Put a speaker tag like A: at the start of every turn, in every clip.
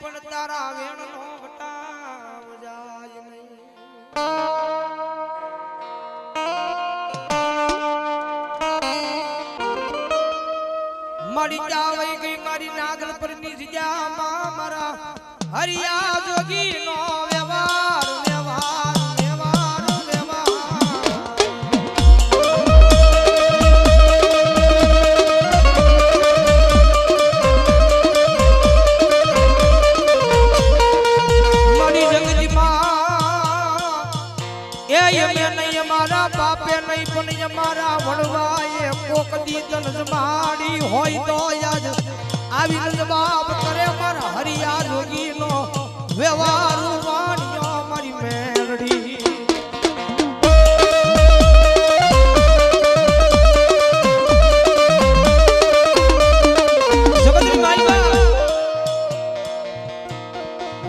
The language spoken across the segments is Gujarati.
A: પણ તારા વેણ નો વટાવ જાય નહીં. મારી ચાવઈ ગઈ મારી નાગલ પરની જગ્યામાં મારા હરિયા જોગી નો અમે નહીં નહીં, પણ અમારા વડવાએ કોક દી હોય તો આવી જવાબ કરે મારા હરિયા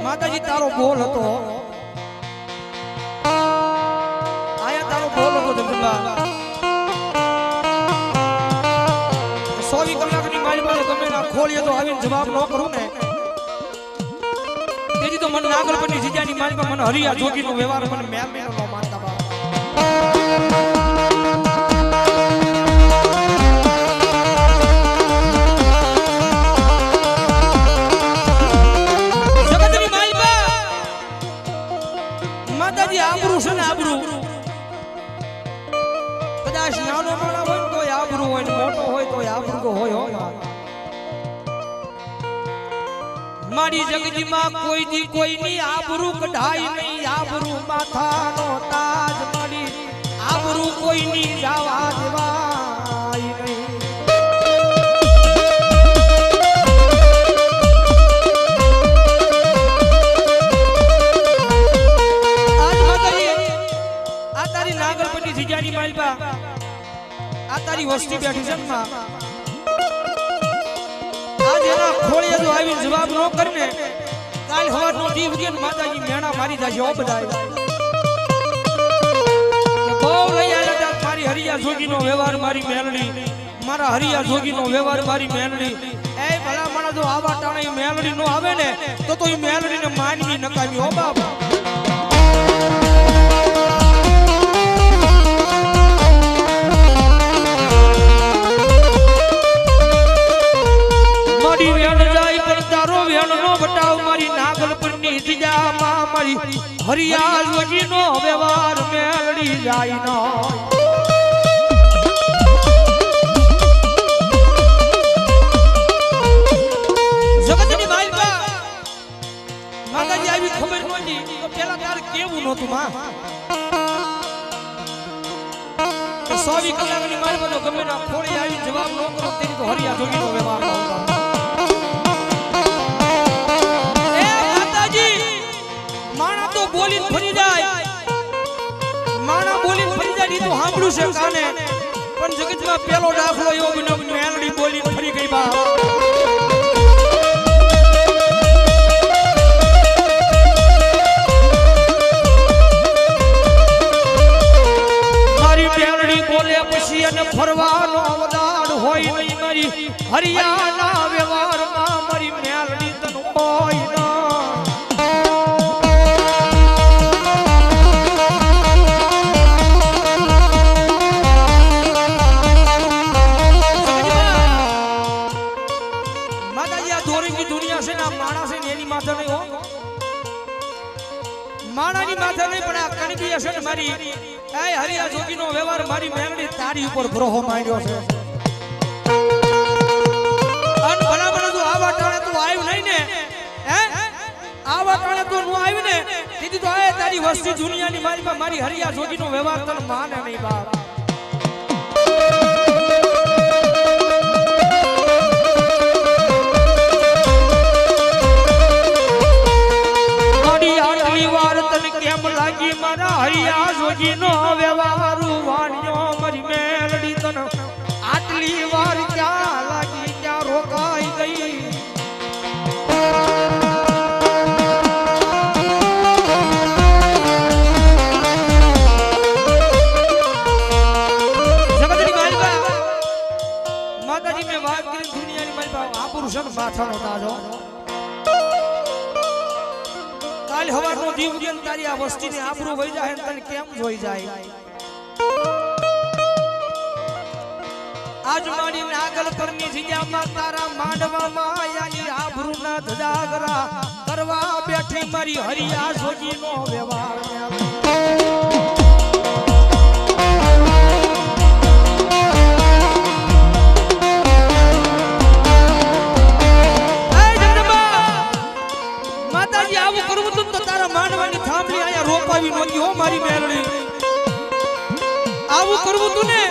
A: માતાજી, તારો બોલ હતો. ગમે તો આવીને જવાબ ન કરું ને. તેથી તો મને નાગલ પરની જીજાની મારી મને હરિયા જોગીનો વ્યવહાર મને મેં મેં ન માનતા બાપ. મારી જગજી માં કોઈ દી કોઈની આબરૂ કઢાઈ નહીં. આબરૂ માથાનો તાજ મારી આબરૂ કોઈની જવા દેવાય નહીં. આ તારી નાગરપતિ જગ્યાની માલપા. આ તારી વસ્તી બેઠી છે ખોળીએ જો આવી જવાબ ન કરીને કાલ હવારનો દી ઉગે ને માતાજી મેણા મારી જાશે ઓ બધાય. બહુ લઈ આયા તા મારી હરિયા જોગીનો વ્યવહાર મારી મેલડી. મારા હરિયા જોગીનો વ્યવહાર મારી મેલડી. એ ભલા માણસ જો આવા ટાણે મેલડી નો આવે ને, તો તો ઈ મેલડીને માનવી નકામી હો બાપ. મારી હરિયા નો વ્યવહાર મેળડી જાય નો. જગતની માલિકા માતાજી આવી ખબર તારે કેવું નહોતું માં? સોવી કલાકની મારી બધો ગમે ના ખોળી આવી જવાબ ન કરો, તેની તો હરિયા જોગીનો વ્યવહાર બોલીને ફરી જાય. માણા બોલીને ફરી જાય ઈ તો સાંભળ્યું છે કાને. પણ જગતમાં પેલો દાખલો એવો બન્યો મેલડી બોલીને ફરી ગઈ બા. ફરવાનો અવદાન હોય નહીં મારી. હરિયાના છે ને આ માણસ ને એની માથે નહીં હો. માણાની માથે નહીં, પણ આ કણબી હશે ને મારી. એ હરિયા જોગીનો વ્યવહાર, મારી મેંગડી તારી ઉપર ભરોહો માંડ્યો છે. આવા ટાણે તું આવ્યું નહીં ને, હે? આવા ટાણે તું નું આવ્યું ને દીદી તો તારી વસ્તી દુનિયાની મારી મારી હરિયા જોગીનો વ્યવહાર તને માને નહીં બાપ. કેમ લાગી મારા હરિયા જોગીનો વ્યવહાર વાણ્યો મરી મેલડી તન. આટલી વાર ક્યાં લાગી, ક્યાં રોકાઈ ગઈ? માતાજી, મેં વાત કરી, દુનિયાની માલિકા આ પુરુષ માથાનો તાજો. કાલ હવારનો જીવ ઉગે ને તારી આ વસ્તીની આબરૂ વહી જાય ને તને કેમ જોઈ જાય? આજ મારી નાગલ પરની જગ્યામાં તારા માંડવામાં આયાની આબરૂના ધજાગરા કરવા બેઠી મારી હરિયા સોજીનો વ્યવહાર. માંડવાની થાંભલી અહીંયા રોપાવી નહોતી હો મારી મેરણી. આવું કરવું તું ને,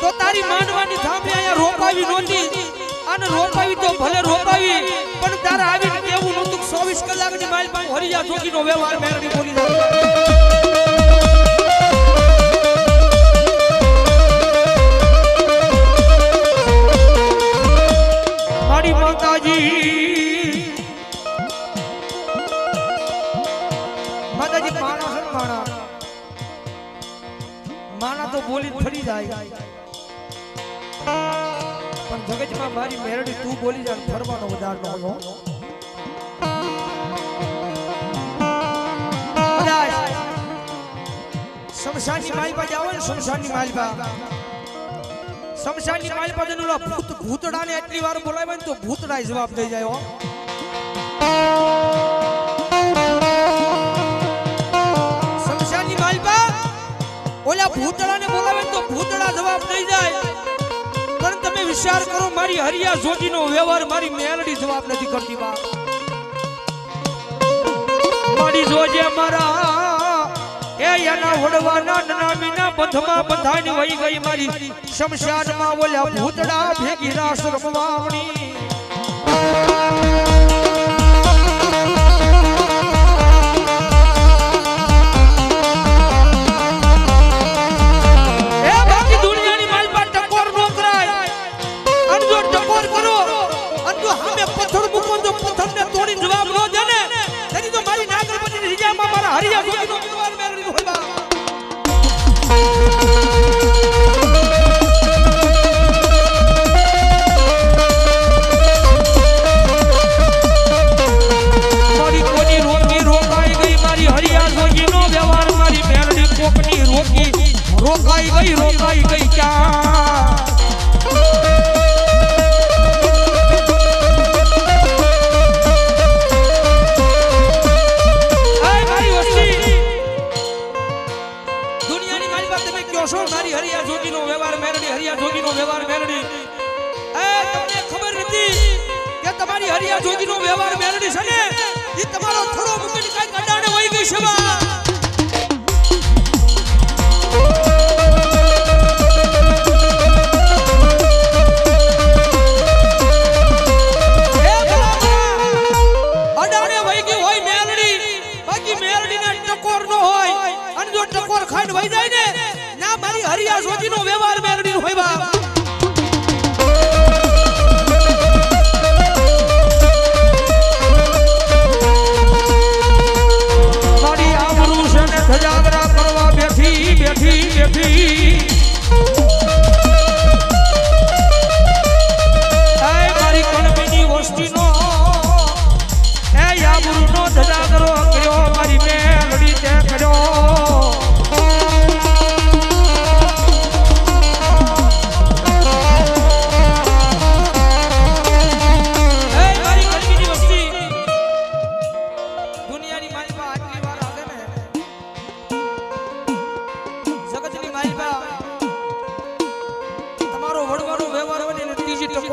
A: તો તારી માંડવાની થાંભલી અહીંયા રોપાવી નહોતી અને રોપાવી તો ભલે રોપાવી, પણ તારા આવીને કેવું નહોતું કે 24 કલાકની માલ પાસે હરિયા જોગીનો વ્યવહાર મેરણી બોલી જાય. મારી માતાજી બોલી ફરી જાય. પણ જગતમાં મારી મેરડી તું બોલી જાય ને ફરવાનો વધાર નો હો. શમશાનની માલપા ને શમશાનની માલપા શમશાનની માલપા ઓલા ભૂત ભૂતડાને એટલી વાર બોલાવે ને તો ભૂતડા જવાબ દઈ જાય ઓલા ભૂતળાને બોલાવે તો ભૂતળા જવાબ દઈ જાય. પણ તમે વિચાર કરો, મારી હરિયા જોગીનો વ્યવહાર, મારી મેલડી જવાબ નથી કરતી બા. મારી જોજે મારા, એ એના વડવાના નનામીના બંધમાં બંધાણી વહી ગઈ મારી. શમશાનમાં ઓલા ભૂતડા ભેગી રાસ રમવાવણી રીજામાં મારા હરિયા જોગીનો હરિયા જોગીનો વ્યવહાર મેરડી છે ને? એ તમારો થોડો મૂકીને કાંઈક વહી ગઈ છે બા.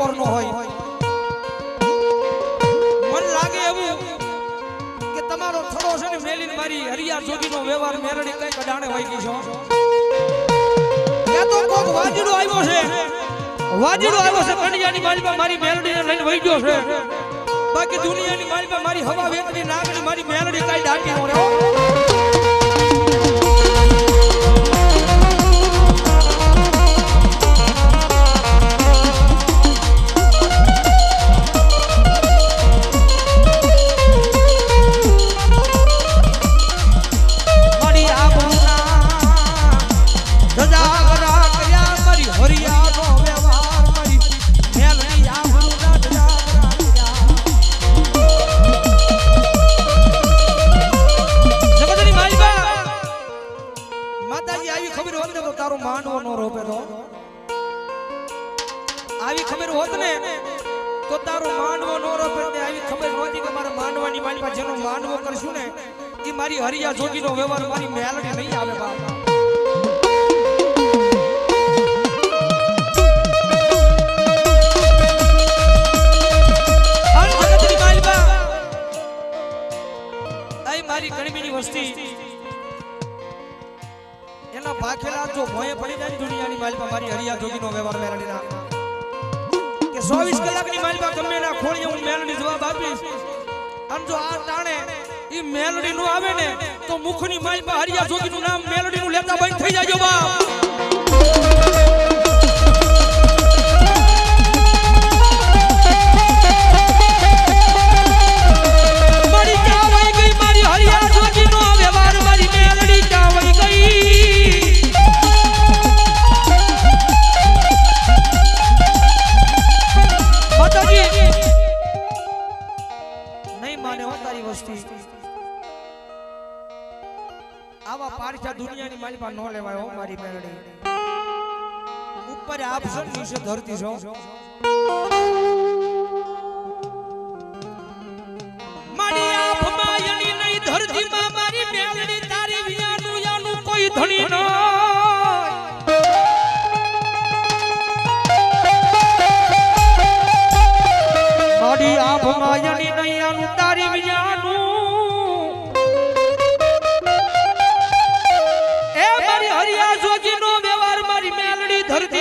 A: ત્રીજી નો હોય. મને લાગે એવું કે તમારો થડો છે ને મેલીને મારી હરિયા જોગીનો વ્યવહાર મેરડી કઈ કડાણે હોય ગઈ છો ત્યાં તો કોક વાજીડો આવ્યો છે. વાજડો આવ્યો છે કડિયાની માલિકા મારી મેરડીને લઈને વહી ગયો છે. બાકી દુનિયાની માલિકા મારી હવા વેતની નાગણી મારી મેલડી કઈ ડાકી નો રહ્યો. માંડવો કરશું ને, એ મારી હરિયા જોગીનો વ્યવહાર, મારી મેલડી નહીં આવે બાપા. મારી ગણબીની વસ્તી. એના ભાખેલા જો ભોય પડી જાય દુનિયાની માલિકા, મારી હરિયા જોગીનો વ્યવહાર મેલડીના. કે 24 કલાકની માલમાં ગમે ના ખોળી હું મેલડી જવાબ આપીશ. આમ જો આ તાણે ઈ મેલડી નું આવે ને, તો મુખની માલિકા હરિયા જોગીનું નામ મેલડી નું લેતા બંધ થઈ જાય બાપ. ઉપર આપશો નીચે ધરતી છો મારી આંખ માયની નહીં, ધરતીમાં મારી કોઈ ધણી ન મારી આંખ માયની નહીં, યાનું તારી વિયાનું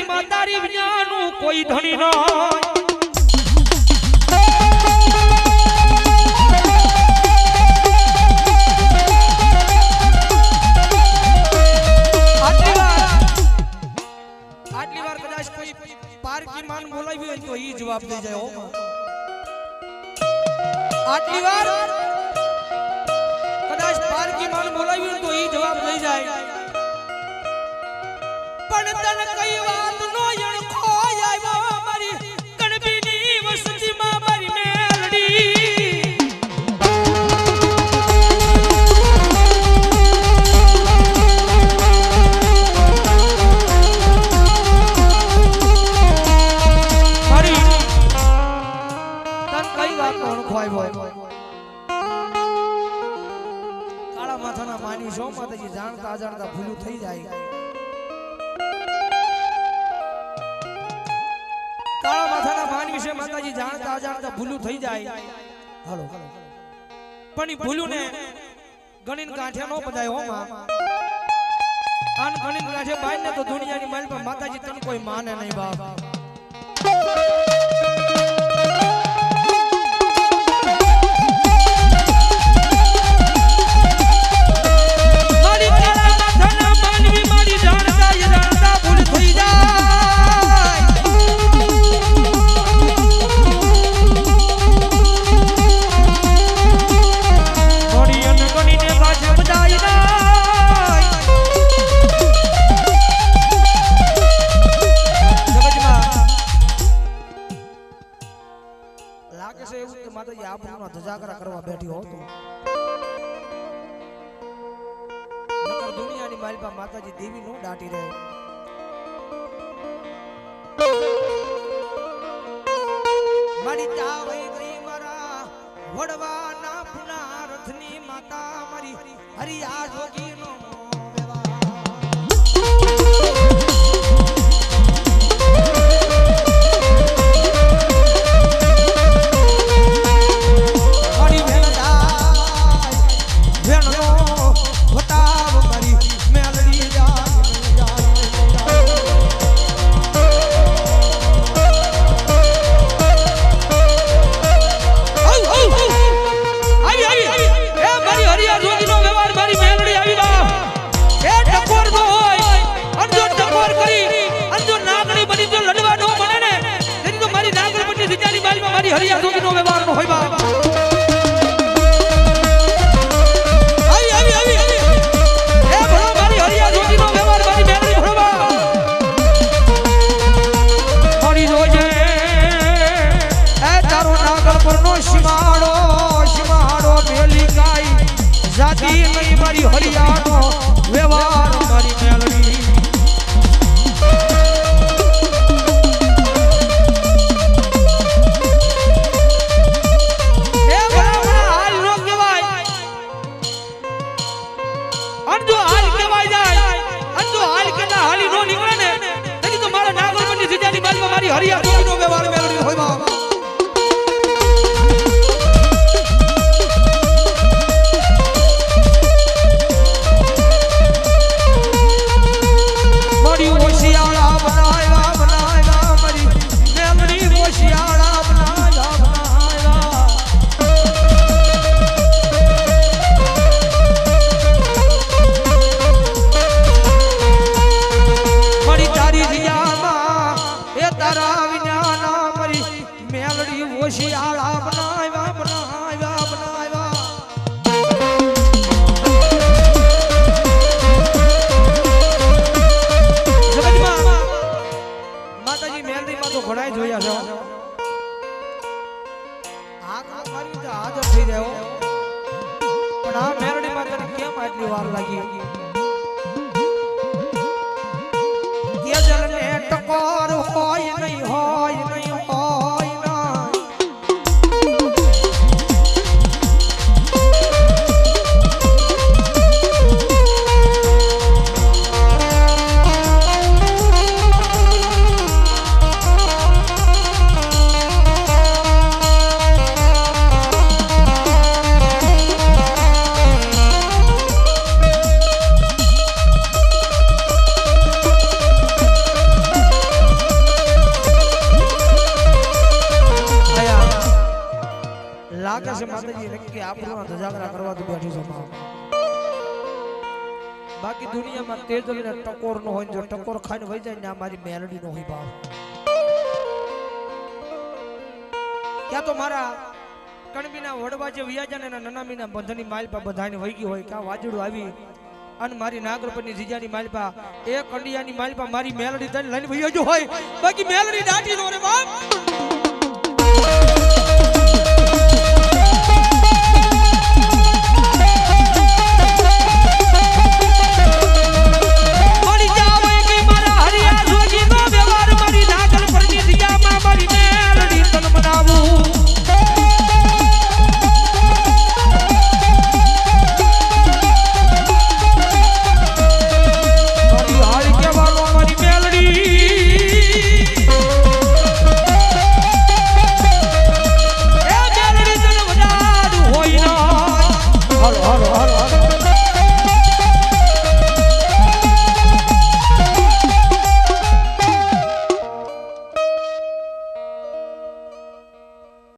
A: મેલડી ધરતીમાં તારી વિયાનું કોઈ ધણી ન હાલો. પણ ભૂલ્યું ભૂલું ને ગણીને કાંઠે નો બધાય હો માં. આન ગણિત કાંઠે બાઈ ને તો દુનિયાની માલ પર માતાજી તને કોઈ માને નહીં બાપ. છે તો માતાજી ધજાગરા કરવા બેઠી હો નકર દુનિયાની માલપા માતાજી દેવી નો દાટી રહે. મારી ચાવે ગઈ મારા વડવાના પુના રથની માતા મારી હરિયા જોગીનો વ્યવહાર હરિયા શિયાળા બનાવ્યા બનાવ્યા બનાવ્યા. માતાજી મહેંદીમાં તો ઘણા જોયા છે. હાથ મારી હાજર થઈ ગયો. પણ આ મેરડી માતાને કેમ આટલી વાર લાગી? દુનિયામાં તેજલ ને ટકોર નો હોય જો ટકોર ખાઈને વહી જાય ને આ મારી મેલડી નો હોય બાપ. ક્યાં તો મારા કણબીના વડવા જે વિયાજાને નનામીના બંધની માલપા બધાને વહી ગઈ હોય, ક્યાં વાજડું આવી અને મારી નાગરપની જીજાની માલપા એ કંડિયાની માલપા મારી મેલડી તને લઈને વહી ગયો હોય. બાકી મેલડી દાટી નો રે બાપ.